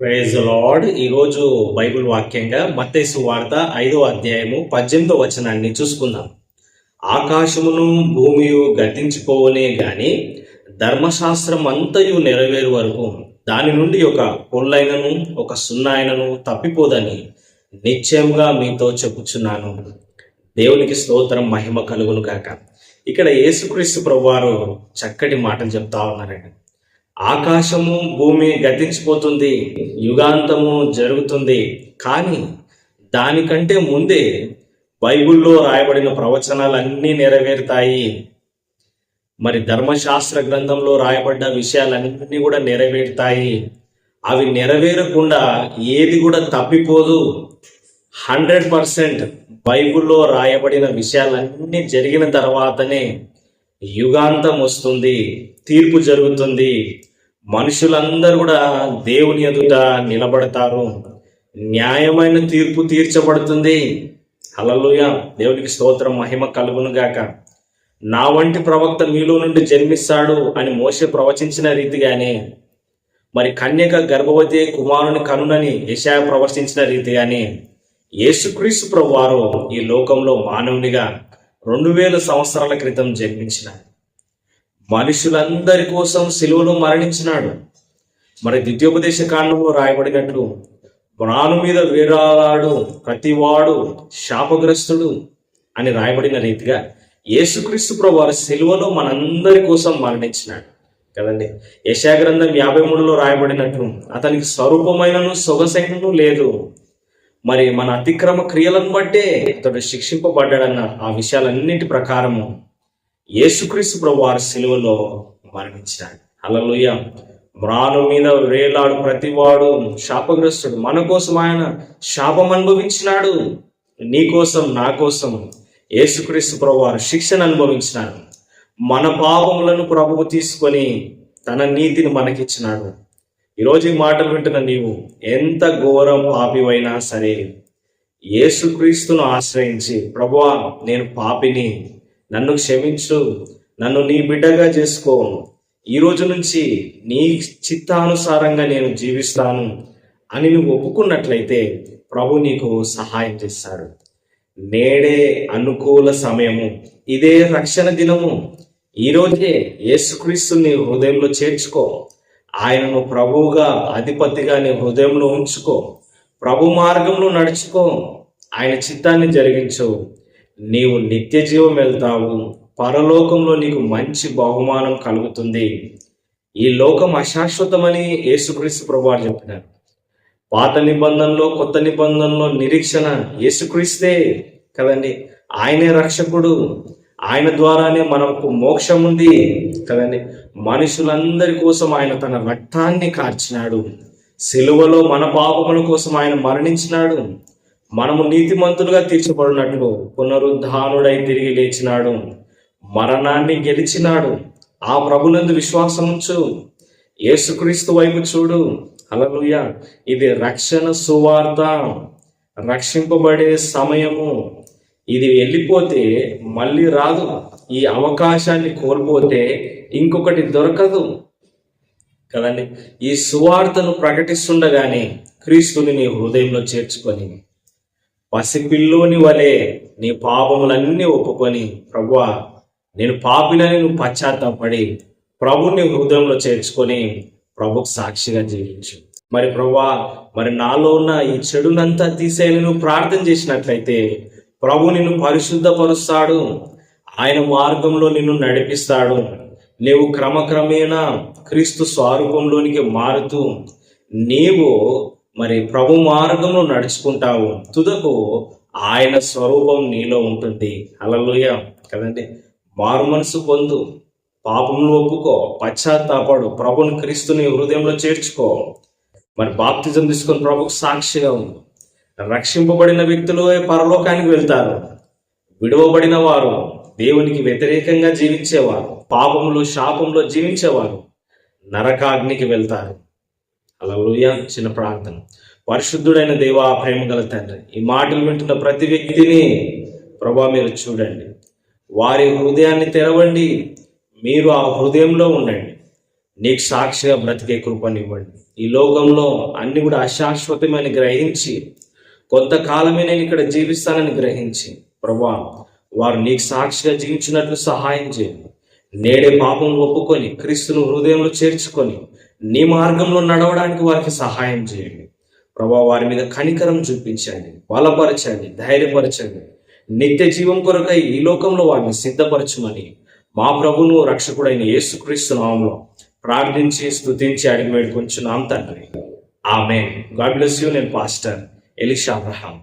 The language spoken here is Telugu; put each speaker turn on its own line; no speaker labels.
ప్రైజ్ లార్డ్ ఈరోజు బైబిల్ వాక్యంగా మత్తేసు వార్త ఐదో అధ్యాయము పద్దెనిమిదో వచనాన్ని చూసుకుందాం. ఆకాశమును భూమియు గతించుకోవనే గాని ధర్మశాస్త్రం అంతయు నెరవేరు వరకు దాని నుండి ఒక పొల్లైనను ఒక సున్నాయనను తప్పిపోదని నిశ్చయంగా మీతో చెప్పుచున్నాను. దేవునికి స్తోత్రం మహిమ కలుగును కాక ఇక్కడ యేసుక్రీస్తు ప్రభువారు చక్కటి మాటలు చెప్తా ఉన్నారండి. ఆకాశము భూమి గతించిపోతుంది యుగాంతము జరుగుతుంది. కానీ దానికంటే ముందే బైబిల్లో రాయబడిన ప్రవచనాలన్నీ నెరవేరుతాయి. మరి ధర్మశాస్త్ర గ్రంథంలో రాయబడ్డ విషయాలన్నీ కూడా నెరవేరుతాయి. అవి నెరవేరకుండా ఏది కూడా తప్పిపోదు. హండ్రెడ్ పర్సెంట్ బైబిల్లో రాయబడిన విషయాలన్నీ జరిగిన తర్వాతనే యుగాంతం వస్తుంది తీర్పు జరుగుతుంది. మనుషులందరూ కూడా దేవుని ఎదుట నిలబడతారు. న్యాయమైన తీర్పు తీర్చబడుతుంది. హల్లెలూయ. దేవునికి స్తోత్రం మహిమ కలుగునుగాక నా వంటి ప్రవక్త మీలో నుండి జన్మిస్తాడు అని మోసే ప్రవచించిన రీతిగానే మరి కన్యక గర్భవతి కుమారుని కనునని యశాయ ప్రవచించిన రీతిగానే యేసుక్రీస్తు ప్రభువారు ఈ లోకంలో మానవునిగా రెండు వేల సంవత్సరాల క్రితం జన్మించిన మనుషులందరి కోసం సిలువలో మరణించినాడు. మరి ద్వితీయోపదేశ కాండంలో రాయబడినట్లు ప్రాణు మీద వేరాలాడు ప్రతివాడు శాపగ్రస్తుడు అని రాయబడిన రీతిగా యేసుక్రీస్తు ప్రభు వారి సిలువలో మనందరి కోసం మరణించినాడు. కదండి? యశాగ్రంథం యాభై మూడులో రాయబడినట్లు అతనికి స్వరూపమైనను సొగసైనను లేదు. మరి మన అతిక్రమ క్రియలను బట్టే అతడు శిక్షింపబడ్డాడన్న ఆ విషయాలన్నింటి ప్రకారము యేసుక్రీస్తు ప్రభు వారి సెలవులో మరణించాడు అలలోయ మ్రాను మీద వేలాడు ప్రతివాడు శాపగ్రస్తుడు. మన కోసం ఆయన శాపం అనుభవించినాడు. నీ కోసం నా కోసం యేసుక్రీస్తు ప్రభు వారు శిక్షను అనుభవించినాడు మన పాపములను ప్రభువు తీసుకొని తన నీతిని మనకిచ్చినాడు. ఈరోజు ఈ మాటలు వింటున్న నీవు ఎంత ఘోరం పాపివైనా సరే యేసుక్రీస్తును ఆశ్రయించి ప్రభువా నేను పాపిని నన్ను క్షమించు నన్ను నీ బిడ్డగా చేసుకో ఈ రోజు నుంచి నీ చిత్తానుసారంగా నేను జీవిస్తాను అని నువ్వు ఒప్పుకున్నట్లయితే ప్రభు నీకు సహాయం చేస్తాడు నేడే అనుకూల సమయము ఇదే రక్షణ దినము. ఈరోజే యేసుక్రీస్తు నీ హృదయంలో చేర్చుకో. ఆయనను ప్రభువుగా అధిపతిగా నీ హృదయంలో ఉంచుకో. ప్రభు మార్గంలో నడుచుకో. ఆయన చిత్తాన్ని జరిగించు. నీవు నిత్య జీవం వెళ్తావు పరలోకంలో నీకు మంచి బహుమానం కలుగుతుంది. ఈ లోకం అశాశ్వతమని యేసుక్రీస్తు ప్రభువారు చెప్పినారు. పాత నిబంధనలో కొత్త నిబంధనలో నిరీక్షణ యేసుక్రీస్తే కదండి. ఆయనే రక్షకుడు. ఆయన ద్వారానే మనకు మోక్షం ఉంది కదండి. మనుషులందరి కోసం ఆయన తన రక్తాన్ని కార్చినాడు. సిలువలో మన పాపముల కోసం ఆయన మరణించినాడు. మనము నీతిమంతులుగా తీర్చబడినట్లు పునరుద్ధానుడై తిరిగి లేచినాడు. మరణాన్ని గెలిచినాడు. ఆ ప్రభునందు విశ్వాసం ఉంచు. యేసుక్రీస్తు వైపు చూడు. అలలుయ ఇది రక్షణ సువార్త. రక్షింపబడే సమయము. ఇది వెళ్ళిపోతే మళ్ళీ రాదు. ఈ అవకాశాన్ని కోల్పోతే ఇంకొకటి దొరకదు. కదండి? ఈ సువార్తను ప్రకటిస్తుండగానే క్రీస్తుని నీ హృదయంలో చేర్చుకొని పసిపిల్లోని వలె నీ పాపములన్నీ ఒప్పుకొని ప్రభువా నేను పాపిలని నువ్వు పశ్చాత్తాపడి ప్రభుని హృదయంలో చేర్చుకొని ప్రభుకు సాక్షిగా జీవించు. మరి ప్రభా మరి నాలో ఉన్న ఈ చెడునంతా తీసేయని నువ్వు ప్రార్థన చేసినట్లయితే ప్రభు నిన్ను పరిశుద్ధపరుస్తాడు. ఆయన మార్గంలో నిన్ను నడిపిస్తాడు. నీవు క్రమక్రమేణా క్రీస్తు స్వరూపంలోనికి మారుతూ నీవు మరి ప్రభు మార్గంలో నడుచుకుంటావు. తుదకు ఆయన స్వరూపం నీలో ఉంటుంది. అలలోయ కదండి? మారు మనసు పొందు. పాపంలో ఒప్పుకో. పశ్చాత్తాపడు. ప్రభుని క్రీస్తుని హృదయంలో చేర్చుకో. మరి బాప్తిజం తీసుకొని ప్రభుకు సాక్షిగా ఉంది రక్షింపబడిన వ్యక్తులు పరలోకానికి వెళ్తారు? విడువబడిన వారు. దేవునికి వ్యతిరేకంగా జీవించేవారు. పాపంలో శాపంలో జీవించేవారు. నరకాగ్నికి వెళ్తారు. అలా చిన్న ప్రార్థన. పరిశుద్ధుడైన దేవా ప్రేమ గల తండ్రి ఈ మాటలు వింటున్న ప్రతి వ్యక్తిని ప్రభా మీరు చూడండి. వారి హృదయాన్ని తెరవండి. మీరు ఆ హృదయంలో ఉండండి. నీకు సాక్షిగా బ్రతికే కృపనివ్వండి ఈ లోకంలో అన్ని కూడా అశాశ్వతమని గ్రహించి కొంతకాలమే నేను ఇక్కడ జీవిస్తానని గ్రహించి ప్రభా వారు నీకు సాక్షిగా జీవించినట్లు సహాయం చేయండి. నేడే పాపం ఒప్పుకొని క్రీస్తును హృదయంలో చేర్చుకొని నీ మార్గంలో నడవడానికి వారికి సహాయం చేయండి. ప్రభా వారి మీద కనికరం చూపించండి బలపరచండి ధైర్యపరచండి. నిత్య జీవం కొరకై ఈ లోకంలో వారిని సిద్ధపరచమని మా ప్రభును రక్షకుడైన యేసుక్రీస్తు నామంలో ప్రార్థించి స్తుతించి అడిగి వేడుకొంచున్నాం తండ్రి. ఆమె గాడ్ బ్లెస్ యూ. నేను పాస్టర్ ఎలిషా అబ్రహాం.